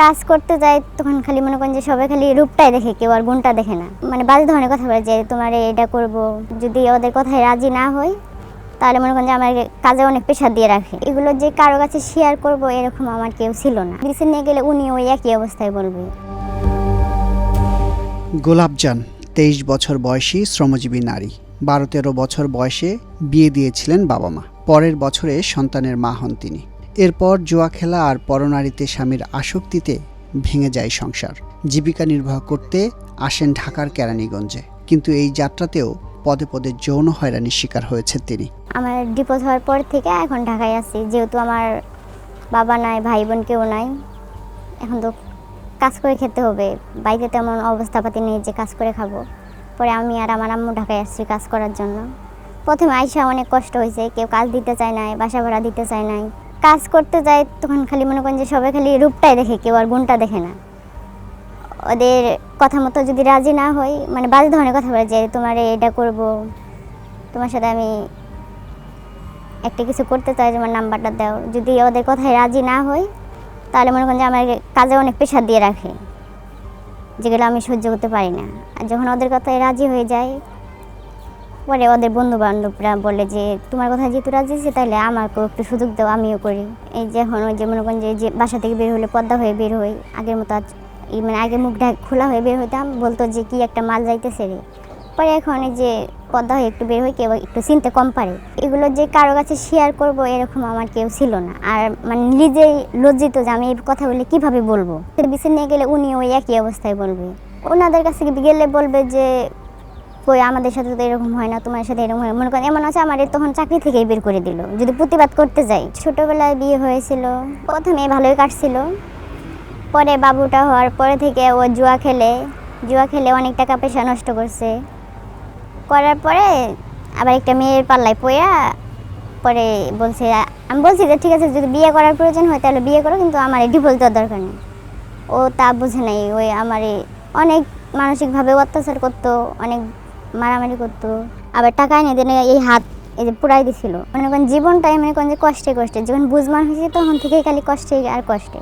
কাজ করতে যায় তখন খালি মনে করেন যে সবাই খালি রূপটাই দেখে, কেউ আর গুণটা দেখে না। মানে বাজে ধরনের কথা বলে যে, তোমার এটা করব, যদি ওদের কথায় রাজি না হই, তাহলে মনে করেন যে আমার কাজে অনেক প্রেশার দিয়ে রাখে। এগুলো যে কারও কাছে শেয়ার করব, এরকম আমার কেউ ছিল না। বিদেশে নিয়ে গেলে উনি ওই একই অবস্থায় বলবে। গোলাপজান তেইশ বছর বয়সী শ্রমজীবী নারী। বারো তেরো বছর বয়সে বিয়ে দিয়েছিলেন বাবা মা। পরের বছরে সন্তানের মা হন তিনি। এরপর জুয়া খেলা আর পরনারীতে স্বামীর আসক্তিতে ভেঙে যায় সংসার। জীবিকা নির্বাহ করতে আসেন ঢাকার কেরানীগঞ্জে। কিন্তু এই যাত্রাতেও পদে পদে যৌন হয়রানির শিকার হয়েছেন তিনি। আমার ডিপোজ হওয়ার পর থেকে এখন ঢাকায় আছি। যেহেতু আমার বাবা নাই, ভাই বোন কেউ নাই, এখন তো কাজ করে খেতে হবে। বাইরে তেমন অবস্থাপাতি নেই যে কাজ করে খাব। পরে আমি আর আমার আম্মু ঢাকায় আসছি কাজ করার জন্য। প্রথমে আইসা অনেক কষ্ট হয়েছে। কেউ কাজ দিতে চায় নাই, বাসা ভাড়া দিতে চায় নাই। কাজ করতে যায় তখন খালি মনে করেন যে সবাই খালি রূপটাই দেখে, কেউ আর গুণটা দেখে না। ওদের কথা মতো যদি রাজি না হই মানে বাজে ধরনের কথা বলে যে, তোমার এটা করব, তোমার সাথে আমি একটা কিছু করতে চাই, তোমার নাম্বারটা দাও। যদি ওদের কথায় রাজি না হই তাহলে মনে করেন যে আমার কাজে অনেক প্রেশার দিয়ে রাখে, যেগুলো আমি সহ্য করতে পারি না। আর যখন ওদের কথায় রাজি হয়ে যায় পরে ওদের বন্ধু বান্ধবরা বলে যে, তোমার কথা যেহেতু রাজি আছে তাহলে আমাকেও একটু সুযোগ দাও, আমিও করি। এই যে এখন ওই যে মনে করেন যে- বাসা থেকে বের হলে পদ্মা হয়ে বের হই, আগের মতো আজ মানে আগে মুখ ঢাক খোলা হয়ে বের হইতাম, বলতো যে, কি একটা মাল যাইতেছে রে? পরে এখন এই যে পদ্মা হয়ে একটু বের হই, কেউ একটু চিনতে কম পারে। এগুলো যে কারও কাছে শেয়ার করব, এরকম আমার কেউ ছিল না। আর মানে নিজেই লজ্জিত যে, আমি এই কথা বলে কীভাবে বলব? বিছে নিয়ে গেলে উনি ওই একই অবস্থায় বলবে। ওনাদের কাছে গেলে বলবে যে কই আমাদের সাথে তো এরকম হয় না, তোমার সাথে এরকম হয় মনে করেন এমন আছে আমার তখন চাকরি থেকেই বের করে দিল। যদি প্রতিবাদ করতে যাই, ছোটবেলায় বিয়ে হয়েছিল, প্রথমে ভালোই কাটছিল। পরে বাবুটা হওয়ার পরে থেকে ও জুয়া খেলে জুয়া খেলে অনেক টাকা পয়সা নষ্ট করছে। করার পরে আবার একটা মেয়ের পাল্লায় পয়া পরে বলছে, আমি বলছি যে, ঠিক আছে, যদি বিয়ে করার প্রয়োজন হয় তাহলে বিয়ে করো, কিন্তু আমার ডিভোর্স দেওয়ার দরকার নেই। ও তা বুঝে নাই, ওই আমার অনেক মানসিকভাবে অত্যাচার করতো, অনেক মারামারি করতো। আবার টাকা এনে দিনে এই হাত এই যে পুরাই দিছিল। মানে করেন জীবনটাই মানে কোন যে কষ্টে কষ্টে যখন বুঝমান হয়েছে তখন থেকেই খালি কষ্টে আর কষ্টে।